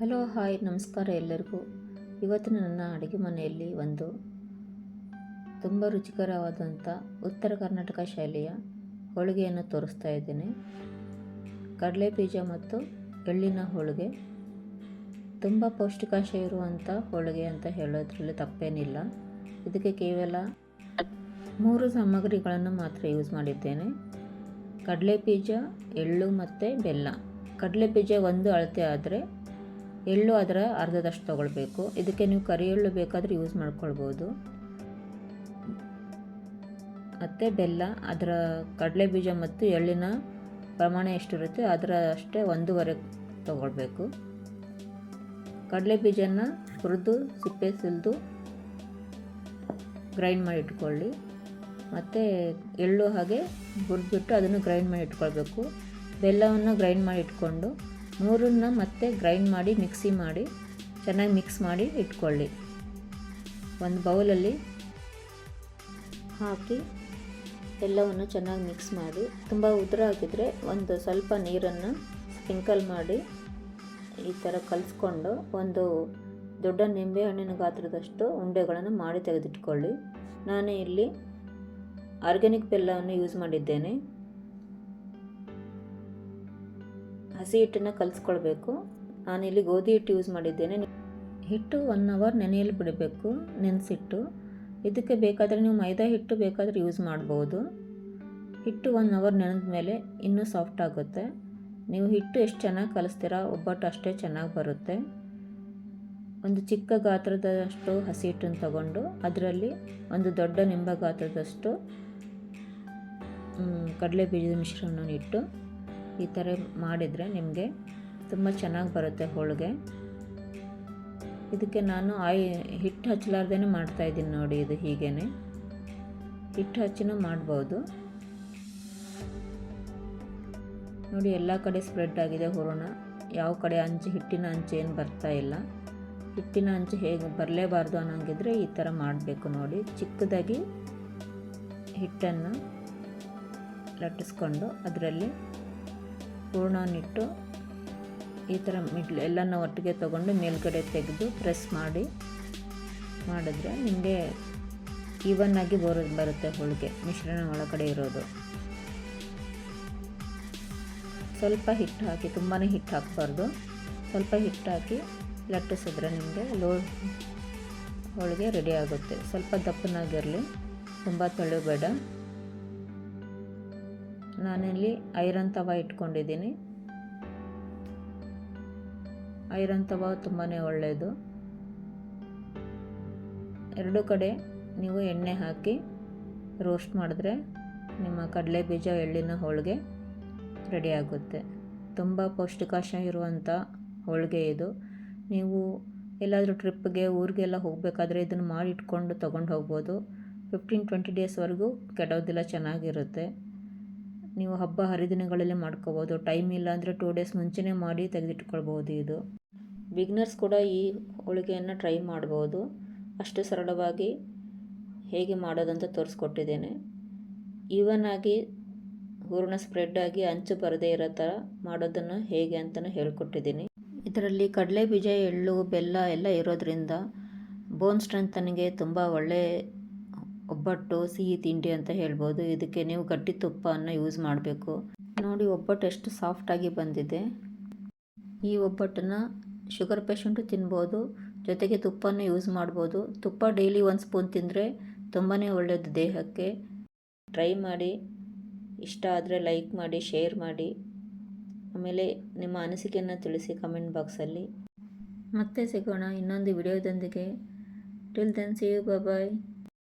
Hello, hi, ನಮಸ್ಕಾರ ಎಲ್ಲರಿಗೂ. ಇವತ್ತು ನನ್ನ ಅಡುಗೆ ಮನೆಯಲ್ಲಿ ಒಂದು ತುಂಬ ರುಚಿಕರವಾದಂಥ ಉತ್ತರ ಕರ್ನಾಟಕ ಶೈಲಿಯ ಹೋಳಿಗೆಯನ್ನು ತೋರಿಸ್ತಾ ಇದ್ದೇನೆ. ಕಡಲೆ ಬೀಜ ಮತ್ತು ಎಳ್ಳಿನ ಹೋಳಿಗೆ ತುಂಬ ಪೌಷ್ಟಿಕಾಂಶ ಇರುವಂಥ ಹೋಳಿಗೆ ಅಂತ ಹೇಳೋದ್ರಲ್ಲಿ ತಪ್ಪೇನಿಲ್ಲ. ಇದಕ್ಕೆ ಕೇವಲ ಮೂರು ಸಾಮಗ್ರಿಗಳನ್ನು ಮಾತ್ರ ಯೂಸ್ ಮಾಡಿದ್ದೇನೆ. ಕಡಲೆ ಬೀಜ, ಎಳ್ಳು ಮತ್ತು ಬೆಲ್ಲ. ಕಡಲೆ ಬೀಜ ಒಂದು ಅಳತೆ ಆದರೆ ಎಳ್ಳು ಅದರ ಅರ್ಧದಷ್ಟು ತೊಗೊಳ್ಬೇಕು. ಇದಕ್ಕೆ ನೀವು ಕರಿ ಎಳ್ಳು ಬೇಕಾದರೆ ಯೂಸ್ ಮಾಡ್ಕೊಳ್ಬೋದು. ಮತ್ತು ಬೆಲ್ಲ, ಅದರ ಕಡಲೆ ಬೀಜ ಮತ್ತು ಎಳ್ಳಿನ ಪ್ರಮಾಣ ಎಷ್ಟಿರುತ್ತೆ ಅದರ ಅಷ್ಟೇ ಒಂದೂವರೆ ತೊಗೊಳ್ಬೇಕು. ಕಡಲೆ ಬೀಜನ ಹುರಿದು, ಸಿಪ್ಪೆ ಸುಲಿದು ಗ್ರೈಂಡ್ ಮಾಡಿ ಇಟ್ಕೊಳ್ಳಿ. ಮತ್ತು ಎಳ್ಳು ಹಾಗೆ ಹುರಿದ್ಬಿಟ್ಟು ಅದನ್ನು ಗ್ರೈಂಡ್ ಮಾಡಿ ಇಟ್ಕೊಳ್ಬೇಕು. ಬೆಲ್ಲವನ್ನು ಗ್ರೈಂಡ್ ಮಾಡಿ ಇಟ್ಕೊಂಡು ಮೂರನ್ನ ಮತ್ತೆ ಗ್ರೈಂಡ್ ಮಾಡಿ ಮಿಕ್ಸಿ ಮಾಡಿ, ಚೆನ್ನಾಗಿ ಮಿಕ್ಸ್ ಮಾಡಿ ಇಟ್ಕೊಳ್ಳಿ. ಒಂದು ಬೌಲಲ್ಲಿ ಹಾಕಿ ಎಲ್ಲವನ್ನು ಚೆನ್ನಾಗಿ ಮಿಕ್ಸ್ ಮಾಡಿ. ತುಂಬ ಉದುರ ಹಾಕಿದರೆ ಒಂದು ಸ್ವಲ್ಪ ನೀರನ್ನು ಸ್ಪ್ರಿಂಕಲ್ ಮಾಡಿ ಈ ಥರ ಕಲಿಸ್ಕೊಂಡು ಒಂದು ದೊಡ್ಡ ನಿಂಬೆಹಣ್ಣಿನ ಗಾತ್ರದಷ್ಟು ಉಂಡೆಗಳನ್ನು ಮಾಡಿ ತೆಗೆದಿಟ್ಕೊಳ್ಳಿ. ನಾನು ಇಲ್ಲಿ ಆರ್ಗ್ಯಾನಿಕ್ ಬೆಲ್ಲವನ್ನು ಯೂಸ್ ಮಾಡಿದ್ದೇನೆ. ಹಸಿ ಹಿಟ್ಟನ್ನು ಕಲಿಸ್ಕೊಳ್ಬೇಕು. ಇಲ್ಲಿ ಗೋಧಿ ಹಿಟ್ಟು ಯೂಸ್ ಮಾಡಿದ್ದೇನೆ. ಹಿಟ್ಟು ಒನ್ ಅವರ್ ನೆನೆಯಲ್ಲಿ ಬಿಡಬೇಕು, ನೆನೆಸಿಟ್ಟು. ಇದಕ್ಕೆ ಬೇಕಾದರೆ ನೀವು ಮೈದಾ ಹಿಟ್ಟು ಬೇಕಾದರೆ ಯೂಸ್ ಮಾಡ್ಬೋದು. ಹಿಟ್ಟು ಒನ್ ಅವರ್ ನೆನೆದ ಮೇಲೆ ಇನ್ನೂ ಸಾಫ್ಟ್ ಆಗುತ್ತೆ. ನೀವು ಹಿಟ್ಟು ಎಷ್ಟು ಚೆನ್ನಾಗಿ ಕಲಿಸ್ತೀರಾ ಒಬ್ಬಟ್ಟು ಅಷ್ಟೇ ಚೆನ್ನಾಗಿ ಬರುತ್ತೆ. ಒಂದು ಚಿಕ್ಕ ಗಾತ್ರದಷ್ಟು ಹಸಿ ಹಿಟ್ಟನ್ನು ತಗೊಂಡು ಅದರಲ್ಲಿ ಒಂದು ದೊಡ್ಡ ನಿಂಬೆ ಗಾತ್ರದಷ್ಟು ಕಡಲೆ ಬೀಜದ ಮಿಶ್ರಣವನ್ನು ಇಟ್ಟು ಈ ಥರ ಮಾಡಿದರೆ ನಿಮಗೆ ತುಂಬ ಚೆನ್ನಾಗಿ ಬರುತ್ತೆ ಹೋಳಿಗೆ. ಇದಕ್ಕೆ ನಾನು ಆಯ್, ಹಿಟ್ಟು ಹಚ್ಚಲಾರ್ದೇ ಮಾಡ್ತಾಯಿದ್ದೀನಿ ನೋಡಿ ಇದು ಹೀಗೇ ಹಿಟ್ಟು ಹಚ್ಚಿನೂ ಮಾಡ್ಬೋದು. ನೋಡಿ ಎಲ್ಲ ಕಡೆ ಸ್ಪ್ರೆಡ್ ಆಗಿದೆ ಹೂರಣ. ಯಾವ ಕಡೆ ಅಂಚು, ಹಿಟ್ಟಿನ ಅಂಚು ಏನು ಬರ್ತಾ ಇಲ್ಲ. ಹಿಟ್ಟಿನ ಅಂಚು ಹೇಗೆ ಬರಲೇಬಾರ್ದು ಅನ್ನೋಂಗಿದ್ರೆ ಈ ಥರ ಮಾಡಬೇಕು ನೋಡಿ. ಚಿಕ್ಕದಾಗಿ ಹಿಟ್ಟನ್ನು ಲಟ್ಟಿಸ್ಕೊಂಡು ಅದರಲ್ಲಿ ಹೂರಣನಿಟ್ಟು ಈ ಥರ ಮಿಡ್ಲ್ ಎಲ್ಲನ ಒಟ್ಟಿಗೆ ತೊಗೊಂಡು ಮೇಲ್ಗಡೆ ತೆಗೆದು ಪ್ರೆಸ್ ಮಾಡಿ ಮಾಡಿದ್ರೆ ನಿಮಗೆ ಈವನ್ನಾಗಿ ಬರೋದು ಬರುತ್ತೆ ಹೋಳಿಗೆ, ಮಿಶ್ರಣ ಒಳಗಡೆ ಇರೋದು. ಸ್ವಲ್ಪ ಹಿಟ್ಟು ಹಾಕಿ ತುಂಬಾ ಹಿಟ್ಟು ಹಾಕಬಾರ್ದು. ಸ್ವಲ್ಪ ಹಿಟ್ಟು ಹಾಕಿ ಲಟ್ಟಿಸಿದ್ರೆ ನಿಮಗೆ ಲೋ ಹೋಳಿಗೆ ರೆಡಿ ಆಗುತ್ತೆ. ಸ್ವಲ್ಪ ದಪ್ಪನಾಗಿರಲಿ, ತುಂಬ ತೆಳುಬೇಡ. ನಾನಿಲ್ಲಿ ಐರನ್ ತವ ಇಟ್ಕೊಂಡಿದ್ದೀನಿ. ಐರನ್ ತವ ತುಂಬಾ ಒಳ್ಳೆಯದು ಎರಡು ಕಡೆ ನೀವು ಎಣ್ಣೆ ಹಾಕಿ ರೋಸ್ಟ್ ಮಾಡಿದ್ರೆ ನಿಮ್ಮ ಕಡಲೆ ಬೀಜ ಎಳ್ಳಿನ ಹೋಳಿಗೆ ರೆಡಿ ಆಗುತ್ತೆ. ತುಂಬ ಪೌಷ್ಟಿಕಾಂಶ ಇರುವಂಥ ಹೋಳಿಗೆ ಇದು. ನೀವು ಎಲ್ಲಾದರೂ ಟ್ರಿಪ್ಗೆ, ಊರಿಗೆಲ್ಲ ಹೋಗಬೇಕಾದ್ರೆ ಇದನ್ನು ಮಾಡಿ ಇಟ್ಕೊಂಡು ತೊಗೊಂಡು ಹೋಗ್ಬೋದು. ಫಿಫ್ಟೀನ್ ಟ್ವೆಂಟಿ ಡೇಸ್ವರೆಗೂ ಕೆಡೋದಿಲ್ಲ, ಚೆನ್ನಾಗಿರುತ್ತೆ. ನೀವು ಹಬ್ಬ ಹರಿದಿನಗಳಲ್ಲಿ ಮಾಡ್ಕೋಬೋದು. ಟೈಮ್ ಇಲ್ಲ ಅಂದರೆ ಟೂ ಡೇಸ್ ಮುಂಚೆನೇ ಮಾಡಿ ತೆಗೆದಿಟ್ಕೊಳ್ಬೋದು ಇದು. ಬಿಗ್ನರ್ಸ್ ಕೂಡ ಈ ಹೋಳಿಗೆಯನ್ನು ಟ್ರೈ ಮಾಡ್ಬೋದು. ಅಷ್ಟು ಸರಳವಾಗಿ ಹೇಗೆ ಮಾಡೋದಂತ ತೋರಿಸ್ಕೊಟ್ಟಿದ್ದೇನೆ. ಈವನ್ ಆಗಿ ಹೂರಣ ಸ್ಪ್ರೆಡ್ ಆಗಿ ಅಂಚು ಬರದೇ ಇರೋ ಥರ ಮಾಡೋದನ್ನು ಹೇಗೆ ಅಂತಲೂ ಹೇಳ್ಕೊಟ್ಟಿದ್ದೀನಿ. ಇದರಲ್ಲಿ ಕಡಲೆ ಬೀಜ ಎಳ್ಳು, ಬೆಲ್ಲ ಎಲ್ಲ ಇರೋದ್ರಿಂದ ಬೋನ್ ಸ್ಟ್ರೆಂತನಿಗೆ ತುಂಬ ಒಳ್ಳೆ ಒಬ್ಬಟ್ಟು, ಸಿಹಿ ತಿಂಡಿ ಅಂತ ಹೇಳ್ಬೋದು. ಇದಕ್ಕೆ ನೀವು ಗಟ್ಟಿ ತುಪ್ಪವನ್ನು ಯೂಸ್ ಮಾಡಬೇಕು. ನೋಡಿ, ಒಬ್ಬಟ್ಟು ಎಷ್ಟು ಸಾಫ್ಟಾಗಿ ಬಂದಿದೆ. ಈ ಒಬ್ಬಟ್ಟನ್ನು ಶುಗರ್ ಪೇಷಂಟು ತಿನ್ಬೋದು. ಜೊತೆಗೆ ತುಪ್ಪನ ಯೂಸ್ ಮಾಡ್ಬೋದು. ತುಪ್ಪ ಡೈಲಿ ಒಂದು ಸ್ಪೂನ್ ತಿಂದರೆ ತುಂಬಾ ಒಳ್ಳೆಯದು ದೇಹಕ್ಕೆ. ಟ್ರೈ ಮಾಡಿ. ಇಷ್ಟ ಆದರೆ ಲೈಕ್ ಮಾಡಿ ಶೇರ್ ಮಾಡಿ. ಆಮೇಲೆ ನಿಮ್ಮ ಅನಿಸಿಕೆಯನ್ನು ತಿಳಿಸಿ ಕಮೆಂಟ್ ಬಾಕ್ಸಲ್ಲಿ ಮತ್ತೆ ಸಿಗೋಣ ಇನ್ನೊಂದು ವಿಡಿಯೋದೊಂದಿಗೆ till then see you bye